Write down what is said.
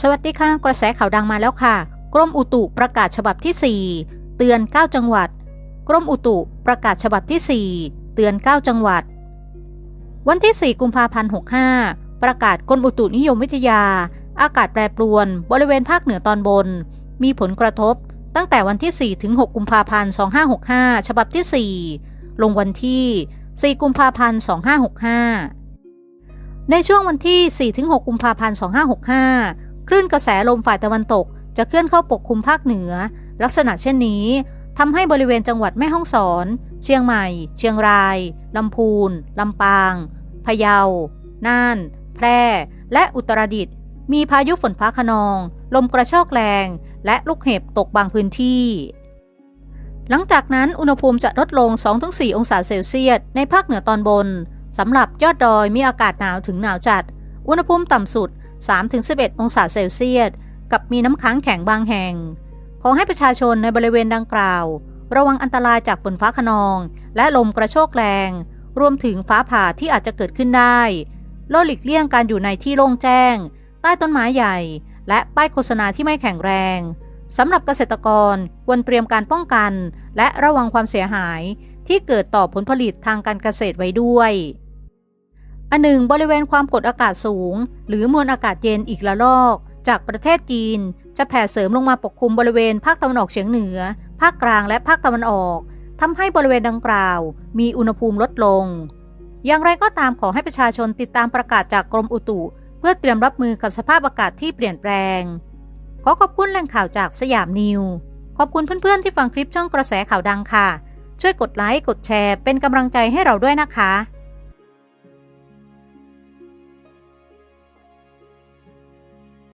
สวัสดีค่ะ กระแสข่าวดังมาแล้วค่ะ กรมอุตุประกาศฉบับที่ 4 เตือน 9 จังหวัด กรมอุตุประกาศฉบับที่ 4 เตือน 9 จังหวัด วันที่ 4 กุมภาพันธ์ 65 ประกาศกรมอุตุนิยมวิทยา อากาศแปรปรวนบริเวณภาคเหนือตอนบน มีผลกระทบตั้งแต่วันที่ 4 ถึง 6 กุมภาพันธ์ 2565 ฉบับที่ 4 ลงวันที่ 4 กุมภาพันธ์ 2565 ในช่วงวันที่4-6กุมภาพันธ์ 2565 คลื่นกระแสลมฝ่ายตะวันตก จะเคลื่อนเข้าปกคลุมภาคเหนือ ลักษณะเช่นนี้ทำให้บริเวณจังหวัดแม่ฮ่องสอน เชียงใหม่ เชียงรายลำพูนลำปางพะเยา น่าน แพร่ และอุตรดิตถ์มีพายุฝนฟ้าขนอง ลมกระโชกแรง และลูกเห็บตกบางพื้นที่ หลังจากนั้นอุณหภูมิจะลดลง 2-4 องศาเซลเซียส ในภาคเหนือตอนบน สำหรับยอดดอยมีอากาศหนาวถึงหนาวจัด อุณหภูมิต่ำสุด 3-11 องศาเซลเซียส กับมีน้ำค้างแข็งบางแห่ง ขอให้ประชาชนในบริเวณดังกล่าว ระวังอันตรายจากฝนฟ้าขนอง และลมกระโชกแรง รวมถึงฟ้าผ่าที่อาจจะเกิดขึ้นได้ลดหลีกเลี่ยงการอยู่ในที่โล่งแจ้ง ใต้ต้นไม้ใหญ่ และป้ายโฆษณาที่ไม่แข็งแรงสำหรับเกษตรกรควรเตรียมการป้องกัน และระวังความเสียหายที่เกิดต่อผลผลิตทางการเกษตรไว้ด้วย อันหนึ่งบริเวณความกดอากาศสูง หรือมวลอากาศเย็นอีกละลอก จากประเทศจีน จะแผ่เสริมลงมาปกคลุมบริเวณภาคตะวันออกเฉียงเหนือ ภาคกลางและภาคตะวันออกทำให้บริเวณดังกล่าว มีอุณหภูมิลดลง อย่างไรก็ตามขอให้ประชาชนติดตามประกาศจากกรมอุตุ เพื่อเตรียมรับมือกับสภาพอากาศที่เปลี่ยนแปลง ขอขอบคุณแหล่งข่าวจากสยามนิวขอบคุณเพื่อนๆที่ฟังคลิปช่องกระแสข่าวดังค่ะ ช่วยกดไลค์กดแชร์เป็นกำลังใจให้เราด้วยนะคะ